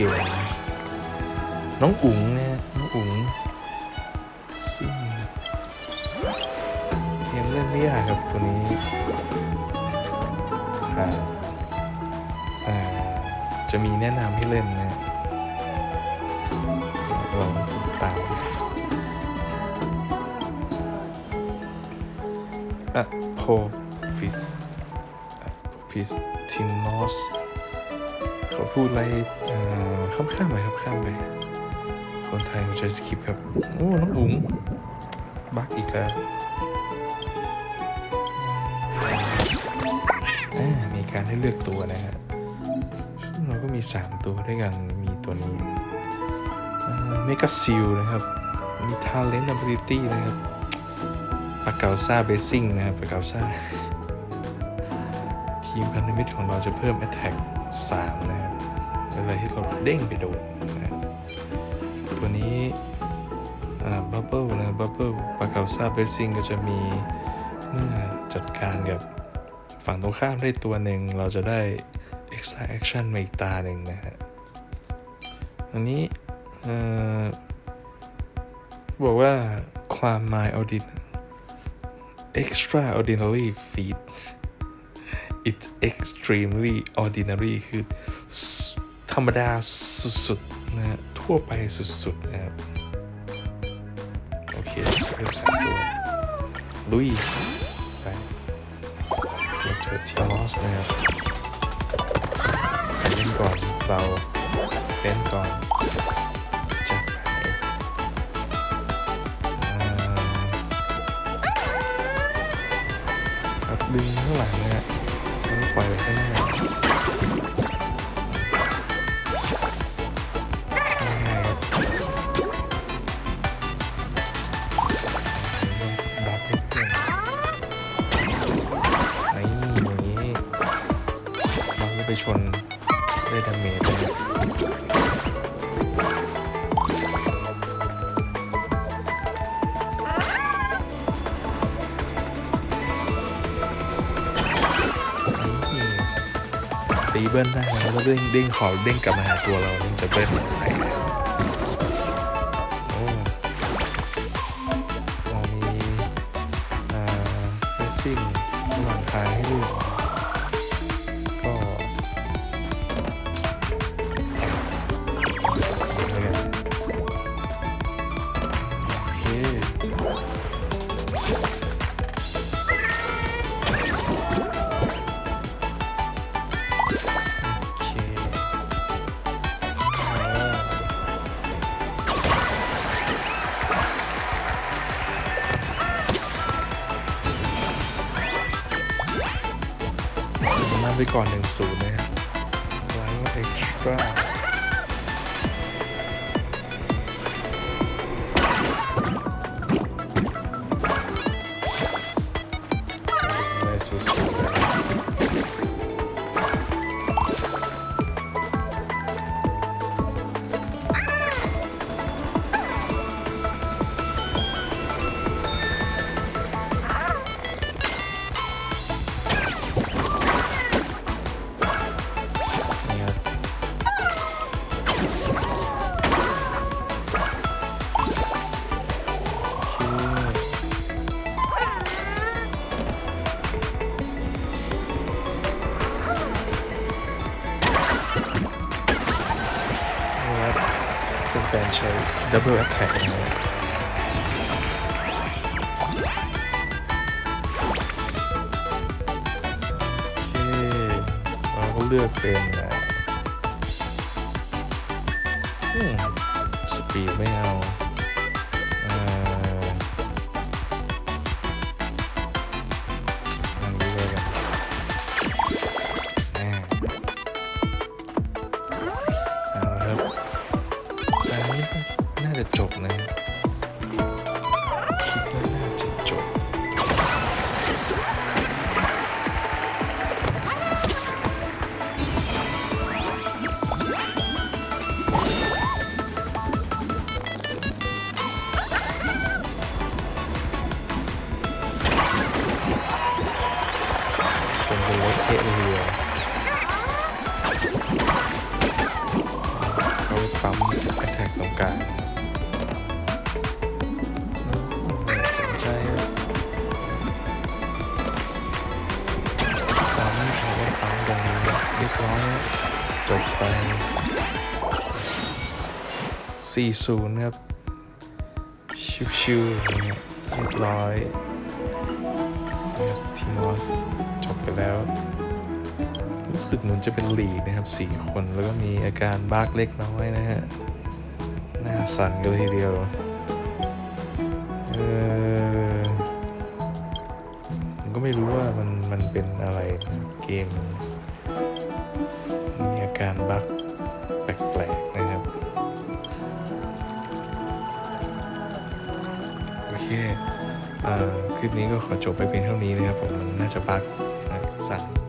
เกมนะน้องอุ๋งนะฮะน้องอุ๋งซึ่งเกมเล่นไม่ยากครับตัวนี้จะมีแนะนำให้เล่นนะลองติดตามอะโพฟิสอะโพฟิสทินนอส เขาพูดอะไรข้ามข้ามไปครับข้ามไป คนไทยใช้สคริปครับ โอ้ น้องอุ๋งบักอีกแล้วมีการให้เลือกตัวนะฮะซึ่งเราก็มี 3 ตัวด้วยกัน มีตัวนี้เมกาซิลนะครับ มี Talent Ability นะครับปากเกาซ่าเบสซิ่งนะครับปากเกาซ่าทีมพันธมิตรของเราจะเพิ่ม Attack 3 นะครับเลาที่เราเด้งไปโดนนะตัวนี้บับเบิลนะบับเบิลปาเกาซาเบสซิงก็จะมีเมื่อจัดการกับฝั่งตรงข้ามได้ตัวหนึ่ง เราจะได้ extra action มาอีกตาหนึ่งนะฮะอันนี้บอกว่าความ my ordin extraordinary feat it's extremely ordinary คือธรรมดาสุดๆนะฮะทั่วไปสุดๆนะครับโอเคเริ่มสามตัวลุยไปเราเจอเทียร์ลอสนะครับใครเล่นก่อนเราเล่นก่อนจัดไปอ่าครับดึงข้างหลังนะฮะ ปล่อยไปข้างหน้าง่ายๆครับบัฟให้เพื่อนนี่อย่างนี้บัฟแล้วไปชนได้ดาเมจ เบิ้ลได้แล้วก็เด้งเด้งขอเด้งกลับมาหาตัวเราจะเบิ้ลใส่ำไปก่อน 1-0นย์นะครับไว้ว่าเอ็กซ์ตร้า เป็นใช้ Double Attack นะครับโอเคเราก็เลือกเป็นอะสปีดไม่เอา จะจบนะ จบไป 40 ครับ ชิวๆเรียบร้อยทีมอสจบไปแล้ว รู้สึกเหมือนจะเป็นหลีกนะครับ 4 คนแล้วก็มีอาการบากเล็กน้อยนะฮะ หน้าสั่นกันเลยทีเดียวเออก็ไม่รู้ว่ามันมันเป็นอะไรเกม ปลกๆนะครับ โอเคอคลิปนี้ก็ขอจบไปเพียงเท่านี้นะครับผมมันน่าจะบักนะสั่น